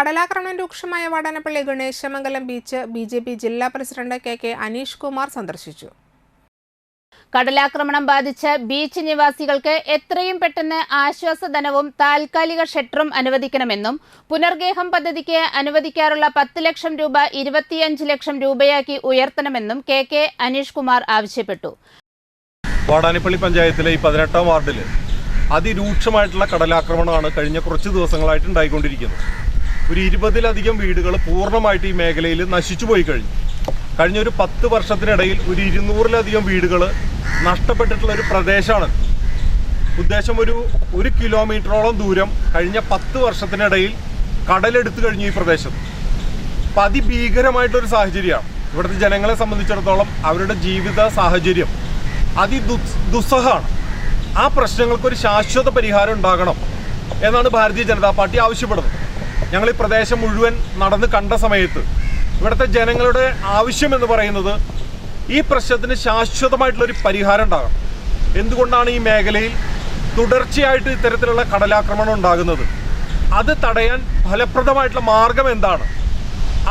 കടലാക്രമണം രൂക്ഷമായ Vadanappally Ganeshamangalam beach B J P ജില്ലാ president K K Aneesh Kumar സന്ദർശിച്ചു. കടലാക്രമണം ബാധിച്ച് ബീച്ച് നിവാസികൾക്ക് എത്രയും പെട്ടെന്ന് ആശ്വാസധനവും താൽക്കാലിക ഷെട്ടറും അനുവദിക്കണമെന്നും പുനർഗേഹം പദ്ധതിക്ക് അനുവദിക്കാറുള്ള പത്ത് ലക്ഷം രൂപ ഇരുപത്തിയഞ്ച് ലക്ഷം രൂപയാക്കി ഉയർത്തണമെന്നും കെ കെ അനീഷ് കുമാർ ആവശ്യപ്പെട്ടു. വാടാനിപ്പള്ളി പഞ്ചായത്തിലെ ഈ പതിനെട്ടാം വാർഡിൽ അതിരൂക്ഷമായിട്ടുള്ള കടലാക്രമണമാണ് കഴിഞ്ഞ കുറച്ച് ദിവസങ്ങളായിട്ട് ഉണ്ടായിക്കൊണ്ടിരിക്കുന്നത്. ഒരു ഇരുപതിലധികം വീടുകൾ പൂർണമായിട്ട് ഈ മേഖലയിൽ നശിച്ചു പോയി കഴിഞ്ഞു. കഴിഞ്ഞ ഒരു പത്ത് വർഷത്തിനിടയിൽ ഒരു ഇരുന്നൂറിലധികം വീടുകൾ നഷ്ടപ്പെട്ടിട്ടുള്ള ഒരു പ്രദേശമാണ് ഉദ്ദേശം ഒരു ഒരു കിലോമീറ്ററോളം ദൂരം കഴിഞ്ഞ പത്ത് വർഷത്തിനിടയിൽ കടലെടുത്തു കഴിഞ്ഞു ഈ പ്രദേശത്ത് അപ്പം അതിഭീകരമായിട്ടൊരു സാഹചര്യമാണ്. ഇവിടുത്തെ ജനങ്ങളെ സംബന്ധിച്ചിടത്തോളം അവരുടെ ജീവിത സാഹചര്യം അതിദു ദുസ്സഹമാണ്. ആ പ്രശ്നങ്ങൾക്ക് ഒരു ശാശ്വത പരിഹാരം ഉണ്ടാകണം എന്നാണ് ഭാരതീയ ജനതാ പാർട്ടി ആവശ്യപ്പെടുന്നത്. ഞങ്ങൾ ഈ പ്രദേശം മുഴുവൻ നടന്ന് കണ്ട സമയത്ത് ഇവിടുത്തെ ജനങ്ങളുടെ ആവശ്യം എന്ന് പറയുന്നത് ഈ പ്രശ്നത്തിന് ശാശ്വതമായിട്ടുള്ളൊരു പരിഹാരം ഉണ്ടാകണം. എന്തുകൊണ്ടാണ് ഈ മേഖലയിൽ തുടർച്ചയായിട്ട് ഇത്തരത്തിലുള്ള കടലാക്രമണം ഉണ്ടാകുന്നത്? അത് തടയാൻ ഫലപ്രദമായിട്ടുള്ള മാർഗം എന്താണ്?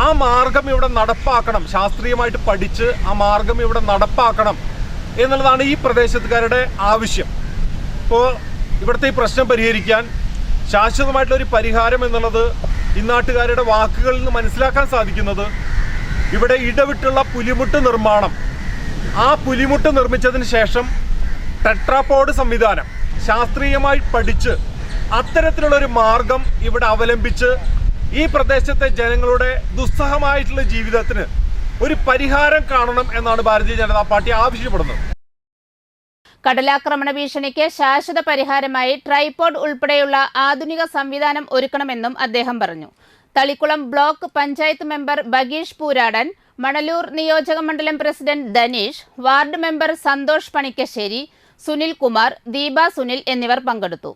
ആ മാർഗം ഇവിടെ നടപ്പാക്കണം ശാസ്ത്രീയമായിട്ട് പഠിച്ച് ആ മാർഗം ഇവിടെ നടപ്പാക്കണം എന്നുള്ളതാണ് ഈ പ്രദേശത്തുകാരുടെ ആവശ്യം. ഇപ്പോൾ ഇവിടുത്തെ ഈ പ്രശ്നം പരിഹരിക്കാൻ ശാശ്വതമായിട്ടുള്ള ഒരു പരിഹാരം എന്നുള്ളത് ഇന്നാട്ടുകാരുടെ വാക്കുകളിൽ നിന്ന് മനസ്സിലാക്കാൻ സാധിക്കുന്നത് ഇവിടെ ഇടവിട്ടുള്ള പുലിമുട്ട് നിർമ്മാണം. ആ പുലിമുട്ട് നിർമ്മിച്ചതിന് ശേഷം ടെട്രാപോഡ് സംവിധാനം ശാസ്ത്രീയമായി പഠിച്ച് അത്തരത്തിലുള്ള ഒരു മാർഗം ഇവിടെ അവലംബിച്ച് ഈ പ്രദേശത്തെ ജനങ്ങളുടെ ദുസ്സഹമായിട്ടുള്ള ജീവിതത്തിന് ഒരു പരിഹാരം കാണണം എന്നാണ് ഭാരതീയ ജനതാ പാർട്ടി ആവശ്യപ്പെടുന്നത്. കടലാക്രമണ ഭീഷണിക്ക് ശാശ്വത പരിഹാരമായി ട്രൈപോഡ് ഉൾപ്പെടെയുള്ള ആധുനിക സംവിധാനം ഒരുക്കണമെന്നും അദ്ദേഹം പറഞ്ഞു. തളിക്കുളം ബ്ലോക്ക് പഞ്ചായത്ത് മെമ്പർ ബഗീഷ് പൂരാടൻ മണലൂർ നിയോജക മണ്ഡലം president Dhaneesh ward member Santhosh Panikkassery Sunil Kumar Deepa Sunil എന്നിവർ പങ്കെടുത്തു.